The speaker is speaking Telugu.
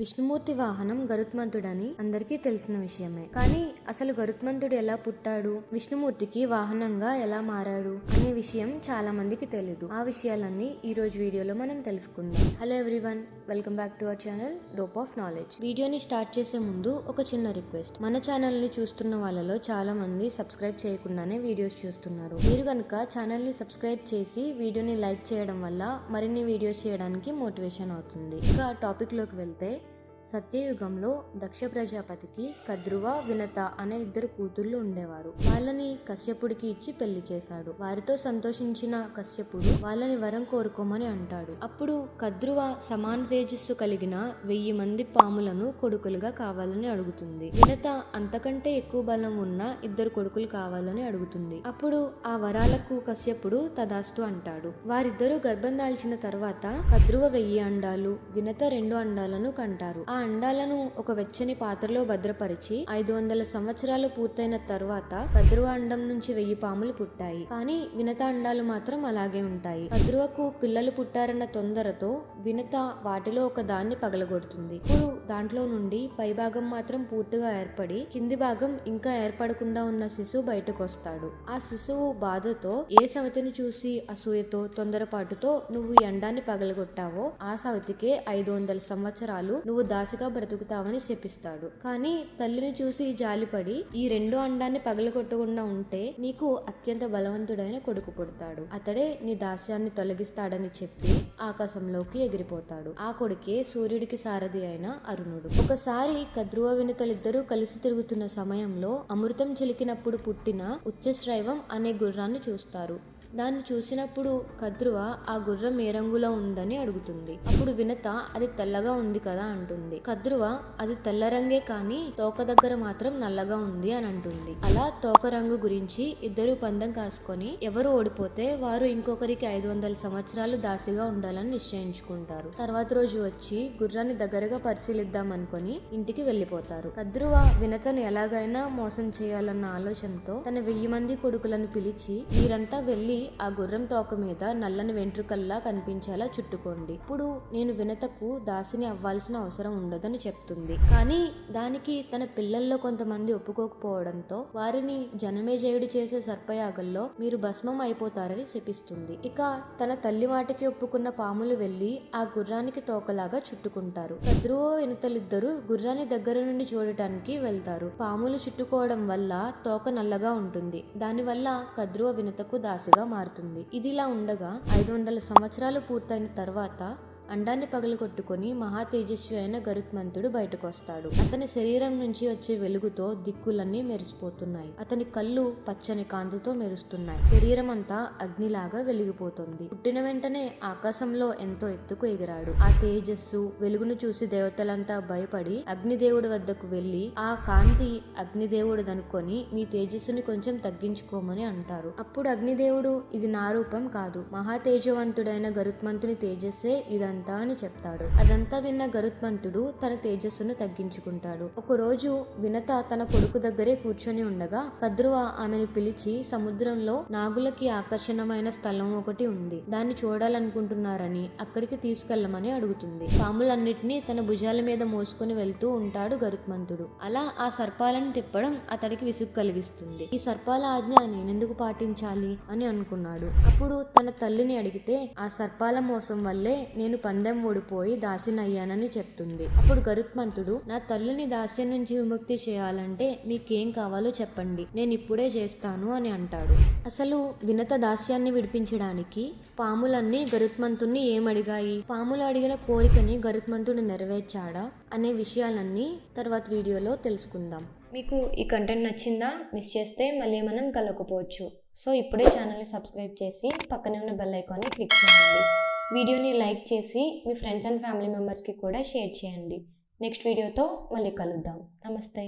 విష్ణుమూర్తి వాహనం గరుత్మంతుడని అందరికీ తెలిసిన విషయమే. కానీ అసలు గరుత్మంతుడు ఎలా పుట్టాడు? విష్ణుమూర్తికి వాహనంగా ఎలా మారాడు? అనే విషయం చాలా మందికి తెలియదు ఆ విషయాలన్నీ ఈ రోజు వీడియోలో మనం తెలుసుకుందాం. Hello everyone welcome back to our channel dope of knowledge వీడియోని స్టార్ట్ చేసే ముందు ఒక చిన్న రిక్వెస్ట్. మన ఛానల్ని చూస్తున్న వాళ్ళలో చాలా మంది సబ్స్క్రైబ్ చేయకుండానే వీడియోస్ చూస్తున్నారు. మీరు కనుక ఛానల్ని సబ్స్క్రైబ్ చేసి వీడియోని లైక్ చేయడం వల్ల మరిన్ని వీడియోస్ చేయడానికి మోటివేషన్ అవుతుంది. ఇక టాపిక్లోకి వెళ్తే సత్యయుగంలో దక్ష ప్రజాపతికి కద్రువ వినత అనే ఇద్దరు కూతుర్లు ఉండేవారు. వాళ్ళని కశ్యపుడికి ఇచ్చి పెళ్ళి చేశాడు. వారితో సంతోషించిన కశ్యపుడు వాళ్ళని వరం కోరుకోమని అంటాడు. అప్పుడు కద్రువ సమాన తేజస్సు కలిగిన వెయ్యి మంది పాములను కొడుకులుగా కావాలని అడుగుతుంది. వినత అంతకంటే ఎక్కువ బలం ఉన్న ఇద్దరు కొడుకులు కావాలని అడుగుతుంది. అప్పుడు ఆ వరాలకు కశ్యపుడు తదాస్తు అంటాడు. వారిద్దరూ గర్భం దాల్చిన తర్వాత కద్రువ వెయ్యి అండాలు వినత రెండు అండాలను కంటారు. ఆ అండాలను ఒక వెచ్చని పాత్రలో భద్రపరిచి ఐదు వందల సంవత్సరాలు పూర్తయిన తర్వాత కద్రువ అండం నుంచి వెయ్యి పాములు పుట్టాయి. కానీ వినత అండాలు మాత్రం అలాగే ఉంటాయి. కద్రువకు పిల్లలు పుట్టారన్న తొందరతో వినత వాటిలో ఒక దాన్ని పగలగొడుతుంది. ఇప్పుడు దాంట్లో నుండి పైభాగం మాత్రం పూర్తిగా ఏర్పడి కింది భాగం ఇంకా ఏర్పడకుండా ఉన్న శిశువు బయటకు వస్తాడు ఆ శిశువు బాధతో ఏ సవతిని చూసి అసూయతో తొందరపాటుతో నువ్వు ఈ అండాన్ని పగలగొట్టావో ఆ సవతికే ఐదు వందల సంవత్సరాలు నువ్వు దాసిగా బ్రతుకుతావని శపిస్తాడు. కానీ తల్లిని చూసి జాలిపడి ఈ రెండో అండాన్ని పగలగొట్టకుండా ఉంటే నీకు అత్యంత బలవంతుడైన కొడుకు పుడతాడు. అతడే నీ దాస్యాన్ని తొలగిస్తాడని చెప్పి ఆకాశంలోకి ఎగిరిపోతాడు. ఆ కొడుకే సూర్యుడికి సారథి అయిన అరుణుడు. ఒకసారి కద్రువ వినతలిద్దరూ కలిసి తిరుగుతున్న సమయంలో అమృతం చిలికినప్పుడు పుట్టిన ఉచ్చశ్రైవం అనే గుర్రాన్ని చూస్తారు. దాన్ని చూసినప్పుడు కద్రువ ఆ గుర్రం ఏ రంగులో ఉందని అడుగుతుంది. అప్పుడు వినత అది తెల్లగా ఉంది కదా అంటుంది. కద్రువ అది తెల్ల రంగే కానీ తోక దగ్గర మాత్రం నల్లగా ఉంది అని అంటుంది. అలా తోక రంగు గురించి ఇద్దరు పందెం కాసుకొని ఎవరు ఓడిపోతే వారు ఇంకొకరికి ఐదు వందల సంవత్సరాలు దాసిగా ఉండాలని నిశ్చయించుకుంటారు. తర్వాత రోజు వచ్చి గుర్రాన్ని దగ్గరగా పరిశీలిద్దాం అనుకొని ఇంటికి వెళ్ళిపోతారు. కద్రువ వినతను ఎలాగైనా మోసం చేయాలన్న ఆలోచనతో తన వెయ్యి మంది కొడుకులను పిలిచి మీరంతా వెళ్ళి ఆ గుర్రం తోక మీద నల్లని వెంట్రుకల్లా కనిపించేలా చుట్టుకోండి. ఇప్పుడు నేను వినతకు దాసిని అవ్వాల్సిన అవసరం ఉండదని చెప్తుంది. కానీ దానికి తన పిల్లల్లో కొంతమంది ఒప్పుకోకపోవడంతో వారిని జనమేజయుడు చేసే సర్పయాగంలో మీరు భస్మం అయిపోతారని శపిస్తుంది. ఇక తన తల్లి మాటకి ఒప్పుకున్న పాములు వెళ్ళి ఆ గుర్రానికి తోకలాగా చుట్టుకుంటారు. కద్రువో వినతలిద్దరూ గుర్రాన్ని దగ్గర నుండి చూడటానికి వెళ్తారు. పాములు చుట్టుకోవడం వల్ల తోక నల్లగా ఉంటుంది. దానివల్ల కద్రువ వినతకు దాసిగా మారుతుంది. ఇదిలా ఉండగా ఐదు వందల సంవత్సరాలు పూర్తయిన తర్వాత అండాన్ని పగలగొట్టుకుని మహా తేజస్వి అయిన గరుత్మంతుడు బయటకు వస్తాడు అతని శరీరం నుంచి వచ్చే వెలుగుతో దిక్కులన్నీ మెరిసిపోతున్నాయి. అతని కళ్ళు పచ్చని కాంతితో మెరుస్తున్నాయి. శరీరం అంతా అగ్నిలాగా వెలిగిపోతుంది. పుట్టిన వెంటనే ఆకాశంలో ఎంతో ఎత్తుకు ఎగిరాడు. ఆ తేజస్సు వెలుగును చూసి దేవతలంతా భయపడి అగ్నిదేవుడి వద్దకు వెళ్ళి ఆ కాంతి అగ్నిదేవుడిదనుకొని మీ తేజస్సుని కొంచెం తగ్గించుకోమని అంటారు. అప్పుడు అగ్నిదేవుడు ఇది నా రూపం కాదు. మహా తేజవంతుడైన గరుత్మంతుని తేజస్సే ఇదంతా. అని చెప్తాడు. అదంతా విన్న గరుత్మంతుడు తన తేజస్సును తగ్గించుకుంటాడు. ఒక రోజు వినత తన కొడుకు దగ్గరే కూర్చొని ఉండగా కద్రువ ఆమెను పిలిచి సముద్రంలో నాగులకి ఆకర్షణమైన స్థలం ఒకటి ఉంది. దాన్ని చూడాలనుకుంటున్నారని అక్కడికి తీసుకెళ్ళమని అడుగుతుంది. పాములన్నిటినీ తన భుజాల మీద మోసుకుని వెళ్తూ ఉంటాడు గరుత్మంతుడు. అలా ఆ సర్పాలను తిప్పడం అతడికి విసుగు కలిగిస్తుంది. ఈ సర్పాల ఆజ్ఞ నేనెందుకు పాటించాలి? అని అనుకున్నాడు. అప్పుడు తన తల్లిని అడిగితే ఆ సర్పాల మోసం వల్లే నేను పందెం ఓడిపోయి దాసినయ్యానని చెప్తుంది. అప్పుడు గరుత్మంతుడు నా తల్లిని దాస్యం నుంచి విముక్తి చేయాలంటే మీకేం కావాలో చెప్పండి. నేను ఇప్పుడే చేస్తాను అని అంటాడు. అసలు వినత దాస్యాన్ని విడిపించడానికి పాములన్నీ గరుత్మంతుణ్ణి ఏమడిగాయి? పాములు అడిగిన కోరికని గరుత్మంతుడు నెరవేర్చాడా? అనే విషయాలన్నీ తర్వాత వీడియోలో తెలుసుకుందాం. మీకు ఈ కంటెంట్ నచ్చిందా? మిస్ చేస్తే మళ్ళీ మనం కలవకపోవచ్చు. సో ఇప్పుడే ఛానల్ని సబ్స్క్రైబ్ చేసి పక్కనే ఉన్న బెల్ ఐకాన్ని క్లిక్ చేయండి. వీడియోని లైక్ చేసి మీ ఫ్రెండ్స్ అండ్ ఫ్యామిలీ మెంబర్స్కి కూడా షేర్ చేయండి. నెక్స్ట్ వీడియోతో మళ్ళీ కలుద్దాం. నమస్తే.